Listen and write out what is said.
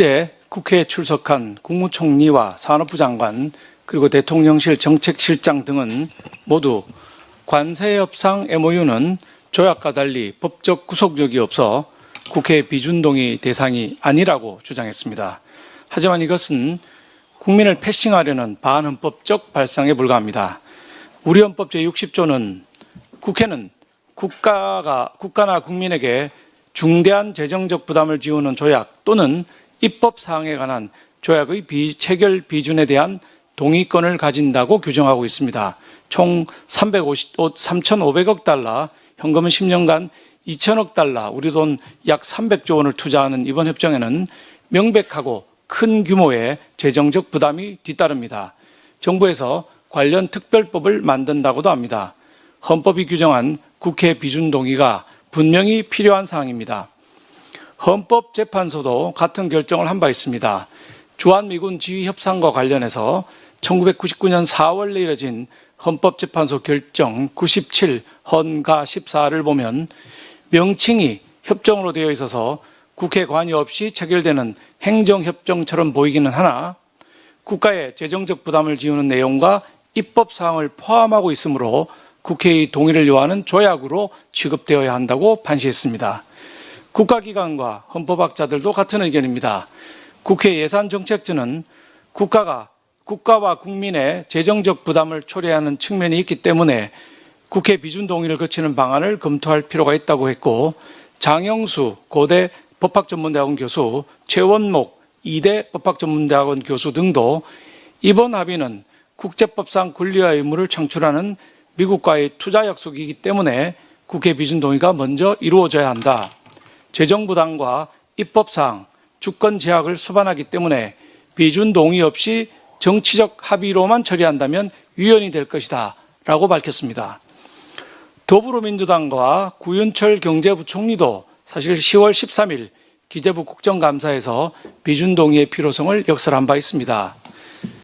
어제 국회에 출석한 국무총리와 산업부 장관 그리고 대통령실 정책실장 등은 모두 관세협상 MOU는 조약과 달리 법적 구속력이 없어 국회 비준동의 대상이 아니라고 주장했습니다. 하지만 이것은 국민을 패싱하려는 반헌법적 발상에 불과합니다. 우리 헌법 제60조는 국회는 국가가 국가나 국민에게 중대한 재정적 부담을 지우는 조약 또는 입법 사항에 관한 조약의 비, 체결 비준에 대한 동의권을 가진다고 규정하고 있습니다. 총 350, 3,500억 달러, 현금은 10년간 2천억 달러, 우리 돈 약 300조 원을 투자하는 이번 협정에는 명백하고 큰 규모의 재정적 부담이 뒤따릅니다. 정부에서 관련 특별법을 만든다고도 합니다. 헌법이 규정한 국회 비준 동의가 분명히 필요한 사항입니다. 헌법재판소도 같은 결정을 한 바 있습니다. 주한미군 지휘 협상과 관련해서 1999년 4월에 이뤄진 헌법재판소 결정 97 헌가 14를 보면 명칭이 협정으로 되어 있어서 국회 관여 없이 체결되는 행정협정처럼 보이기는 하나 국가의 재정적 부담을 지우는 내용과 입법 사항을 포함하고 있으므로 국회의 동의를 요하는 조약으로 취급되어야 한다고 판시했습니다. 국가기관과 헌법학자들도 같은 의견입니다. 국회 예산정책처는 국가가 국가와 국민의 재정적 부담을 초래하는 측면이 있기 때문에 국회 비준 동의를 거치는 방안을 검토할 필요가 있다고 했고 장영수 고대 법학전문대학원 교수, 최원목 이대 법학전문대학원 교수 등도 이번 합의는 국제법상 권리와 의무를 창출하는 미국과의 투자 약속이기 때문에 국회 비준 동의가 먼저 이루어져야 한다. 재정 부담과 입법상 주권 제약을 수반하기 때문에 비준 동의 없이 정치적 합의로만 처리한다면 위헌이 될 것이다. 라고 밝혔습니다. 더불어민주당과 구윤철 경제부총리도 사실 10월 13일 기재부 국정감사에서 비준 동의의 필요성을 역설한 바 있습니다.